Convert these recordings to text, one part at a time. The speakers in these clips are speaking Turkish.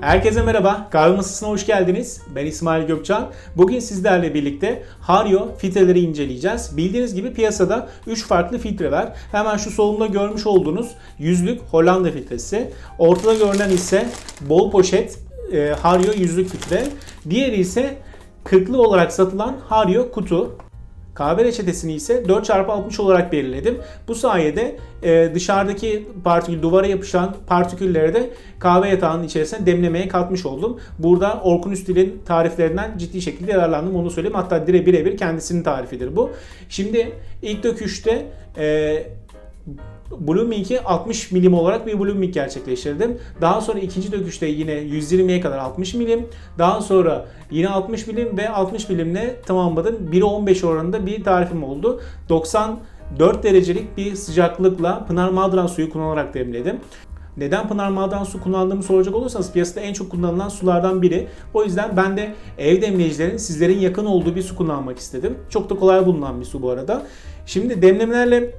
Herkese merhaba, kahve masasına hoş geldiniz. Ben İsmail Gökçen. Bugün sizlerle birlikte Hario filtreleri inceleyeceğiz. Bildiğiniz gibi piyasada 3 farklı filtre var. Hemen şu solumda görmüş olduğunuz yüzlük Hollanda filtresi. Ortada görünen ise bol poşet e, Hario yüzlük filtre. Diğeri ise kırklı olarak satılan Hario kutu. Kahve reçetesini ise 4x60 olarak belirledim. Bu sayede e, dışarıdaki partikül, duvara yapışan partikülleri de kahve yatağının içerisine demlemeye katmış oldum. Burada Orkun Üstil'in tariflerinden ciddi şekilde yararlandım onu söyleyeyim. Hatta dire birebir kendisinin tarifidir bu. Şimdi ilk döküşte e, Blooming'i 60 milim olarak bir Blooming gerçekleştirdim. Daha sonra ikinci döküşte yine 120'ye kadar 60 milim. Daha sonra yine 60 milim ve 60 milimle tamamladım. 1'e 15 oranında bir tarifim oldu. 94 derecelik bir sıcaklıkla Pınar Madran suyu kullanarak demledim. Neden Pınar Maden su kullandığımı soracak olursanız piyasada en çok kullanılan sulardan biri. O yüzden ben de ev demleyicilerin sizlerin yakın olduğu bir su kullanmak istedim. Çok da kolay bulunan bir su bu arada. Şimdi demlemelerle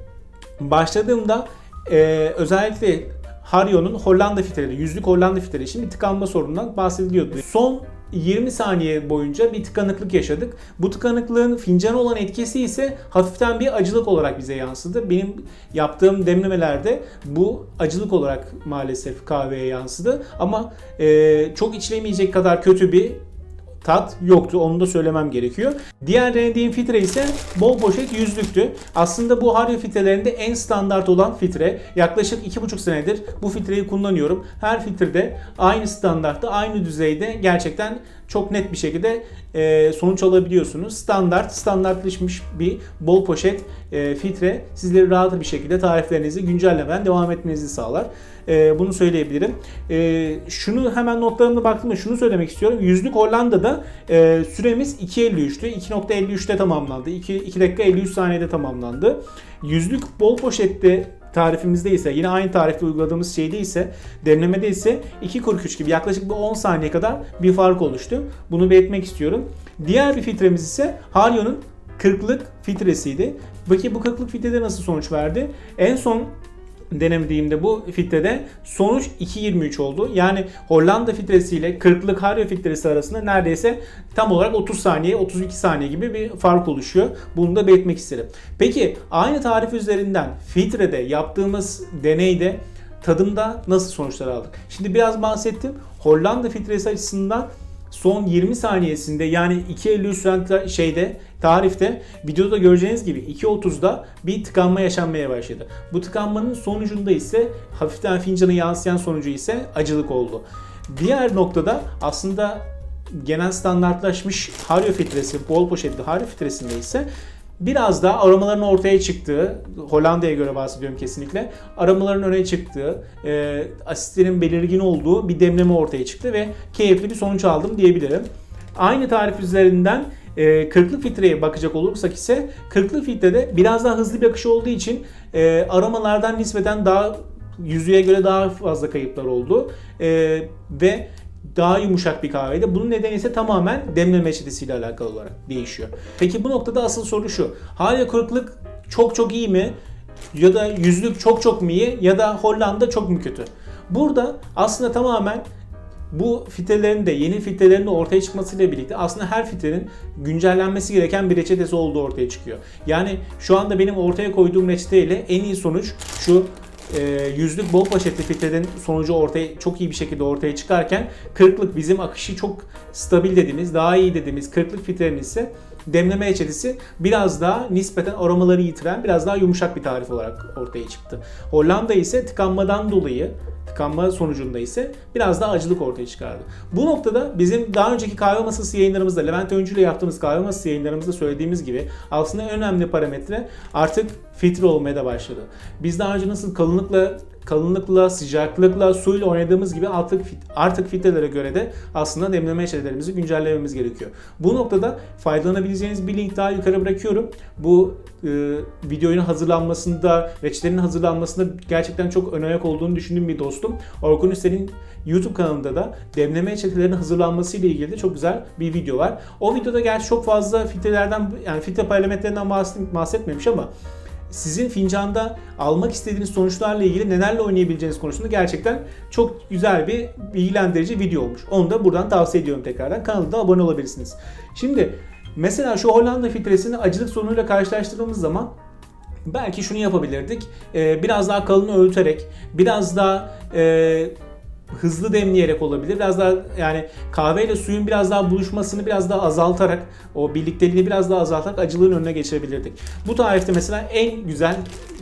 başladığımda e, özellikle Hario'nun Hollanda filtreleri, yüzlük Hollanda filtreleri için bir tıkanma sorunundan bahsediliyordu. Son 20 saniye boyunca bir tıkanıklık yaşadık. Bu tıkanıklığın fincana olan etkisi ise hafiften bir acılık olarak bize yansıdı. Benim yaptığım demlemelerde bu acılık olarak maalesef kahveye yansıdı. Ama e, çok içilemeyecek kadar kötü bir tat yoktu. Onu da söylemem gerekiyor. Diğer denediğim filtre ise bol poşet yüzlüktü. Aslında bu Hario filtrelerinde en standart olan filtre. Yaklaşık 2,5 senedir bu filtreyi kullanıyorum. Her filtrede aynı standartta, aynı düzeyde gerçekten çok net bir şekilde e, sonuç alabiliyorsunuz. Standart, standartlaşmış bir bol poşet e, filtre sizleri rahat bir şekilde tariflerinizi güncellemeden devam etmenizi sağlar. E, bunu söyleyebilirim. E, şunu hemen notlarımda baktığımda şunu söylemek istiyorum. Yüzlük Hollanda'da e, süremiz 2.53'tü. 2.53'te tamamlandı. 2, 2 dakika 53 saniyede tamamlandı. Yüzlük bol poşette tarifimizde ise yine aynı tarifte uyguladığımız şeyde ise demlemede ise 2.43 gibi yaklaşık bir 10 saniye kadar bir fark oluştu. Bunu belirtmek istiyorum. Diğer bir filtremiz ise Hario'nun 40'lık filtresiydi. Peki bu 40'lık filtrede nasıl sonuç verdi? En son denemediğimde bu filtrede sonuç 2.23 oldu. Yani Hollanda filtresi ile 40'lık Hario filtresi arasında neredeyse tam olarak 30 saniye 32 saniye gibi bir fark oluşuyor. Bunu da belirtmek isterim. Peki aynı tarif üzerinden filtrede yaptığımız deneyde tadımda nasıl sonuçlar aldık? Şimdi biraz bahsettim. Hollanda filtresi açısından son 20 saniyesinde yani 2.53 süren şeyde tarifte videoda göreceğiniz gibi 2.30'da bir tıkanma yaşanmaya başladı. Bu tıkanmanın sonucunda ise hafiften fincanı yansıyan sonucu ise acılık oldu. Diğer noktada aslında genel standartlaşmış Hario filtresi, bol poşetli Hario filtresinde ise biraz daha aromaların ortaya çıktığı, Hollanda'ya göre bahsediyorum kesinlikle, aromaların öne çıktığı, e, asitlerin belirgin olduğu bir demleme ortaya çıktı ve keyifli bir sonuç aldım diyebilirim. Aynı tarif üzerinden e, 40'lık filtreye bakacak olursak ise 40'lık filtrede biraz daha hızlı bir akış olduğu için e, aromalardan nispeten daha yüzüğe göre daha fazla kayıplar oldu. E, ve daha yumuşak bir kahveydi. Bunun nedeni ise tamamen demleme çetesiyle alakalı olarak değişiyor. Peki bu noktada asıl soru şu. Hala kırıklık çok çok iyi mi? Ya da yüzlük çok çok mu iyi? Ya da Hollanda çok mu kötü? Burada aslında tamamen bu filtrelerin de yeni filtrelerin de ortaya çıkmasıyla birlikte aslında her filtrenin güncellenmesi gereken bir reçetesi olduğu ortaya çıkıyor. Yani şu anda benim ortaya koyduğum reçeteyle en iyi sonuç şu e, yüzlük bol poşetli filtrenin sonucu ortaya çok iyi bir şekilde ortaya çıkarken 40'lık bizim akışı çok stabil dediğimiz, daha iyi dediğimiz 40'lık filtrenin ise demleme reçetesi biraz daha nispeten aromaları yitiren biraz daha yumuşak bir tarif olarak ortaya çıktı. Hollanda ise tıkanmadan dolayı tıkanma sonucunda ise biraz daha acılık ortaya çıkardı. Bu noktada bizim daha önceki kahve masası yayınlarımızda Levent Öncü ile yaptığımız kahve masası yayınlarımızda söylediğimiz gibi aslında en önemli parametre artık filtre olmaya da başladı. Biz daha önce nasıl kalınlıkla kalınlıkla, sıcaklıkla, suyla oynadığımız gibi artık artık filtrelere göre de aslında demleme içerilerimizi güncellememiz gerekiyor. Bu noktada faydalanabileceğiniz bir link daha yukarı bırakıyorum. Bu e, videonun hazırlanmasında, reçetenin hazırlanmasında gerçekten çok ön ayak olduğunu düşündüğüm bir dostum. Orkun Üstel'in YouTube kanalında da demleme çetelerinin hazırlanması ile ilgili de çok güzel bir video var. O videoda gerçi çok fazla filtrelerden yani filtre parametrelerinden bahsetmemiş ama sizin fincanda almak istediğiniz sonuçlarla ilgili nelerle oynayabileceğiniz konusunda gerçekten çok güzel bir bilgilendirici video olmuş. Onu da buradan tavsiye ediyorum tekrardan. Kanalda abone olabilirsiniz. Şimdi mesela şu Hollanda filtresini acılık sorunuyla karşılaştırdığımız zaman belki şunu yapabilirdik. Ee, biraz daha kalın öğüterek, biraz daha e, hızlı demleyerek olabilir. Biraz daha yani kahveyle suyun biraz daha buluşmasını biraz daha azaltarak, o birlikteliğini biraz daha azaltarak acılığın önüne geçebilirdik. Bu tarifte mesela en güzel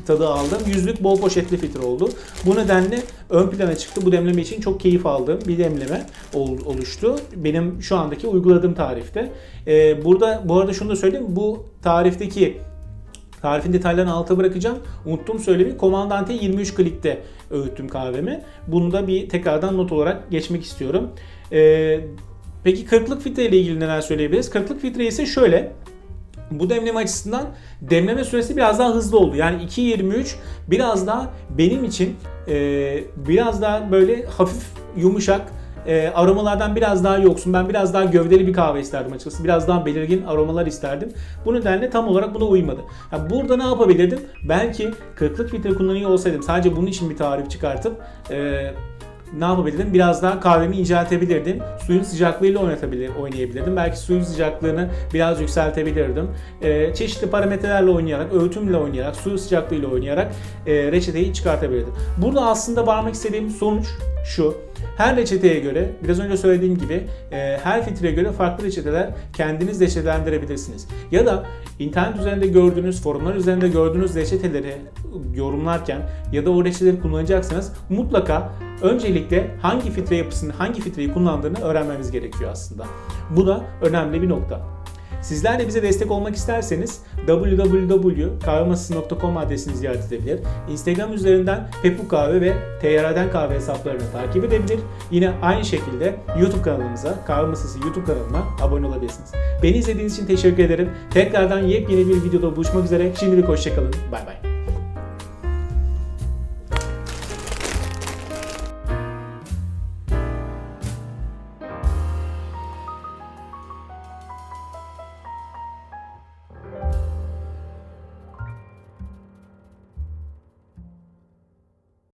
tadı aldığım yüzlük bol poşetli filtre oldu. Bu nedenle ön plana çıktı. Bu demleme için çok keyif aldığım bir demleme ol- oluştu. Benim şu andaki uyguladığım tarifte. Ee, burada bu arada şunu da söyleyeyim. Bu tarifteki Tarifin detaylarını alta bırakacağım. Unuttum söylemeyi. Komandante 23 klikte öğüttüm kahvemi. Bunu da bir tekrardan not olarak geçmek istiyorum. Ee, peki 40'lık filtre ile ilgili neler söyleyebiliriz? 40'lık filtre ise şöyle. Bu demleme açısından demleme süresi biraz daha hızlı oldu. Yani 2.23 biraz daha benim için e, biraz daha böyle hafif yumuşak e, aromalardan biraz daha yoksun. Ben biraz daha gövdeli bir kahve isterdim açıkçası. Biraz daha belirgin aromalar isterdim. Bu nedenle tam olarak buna uymadı. Ya burada ne yapabilirdim? Belki 40'lık filtre kullanıyor olsaydım sadece bunun için bir tarif çıkartıp e, ne yapabilirdim? Biraz daha kahvemi inceltebilirdim. Suyun sıcaklığıyla oynatabilir, oynayabilirdim. Belki suyun sıcaklığını biraz yükseltebilirdim. Ee, çeşitli parametrelerle oynayarak, öğütümle oynayarak, su sıcaklığıyla oynayarak e, reçeteyi çıkartabilirdim. Burada aslında varmak istediğim sonuç şu. Her reçeteye göre, biraz önce söylediğim gibi e, her filtreye göre farklı reçeteler kendiniz reçetelendirebilirsiniz. Ya da internet üzerinde gördüğünüz, forumlar üzerinde gördüğünüz reçeteleri yorumlarken ya da o reçeteleri kullanacaksanız mutlaka öncelikle hangi filtre yapısını, hangi filtreyi kullandığını öğrenmemiz gerekiyor aslında. Bu da önemli bir nokta. Sizler de bize destek olmak isterseniz www.kahvemasası.com adresini ziyaret edebilir. Instagram üzerinden Pepu Kahve ve TR'den Kahve hesaplarını takip edebilir. Yine aynı şekilde YouTube kanalımıza, Kahve Masası YouTube kanalıma abone olabilirsiniz. Beni izlediğiniz için teşekkür ederim. Tekrardan yepyeni bir videoda buluşmak üzere. Şimdilik hoşçakalın. Bay bay.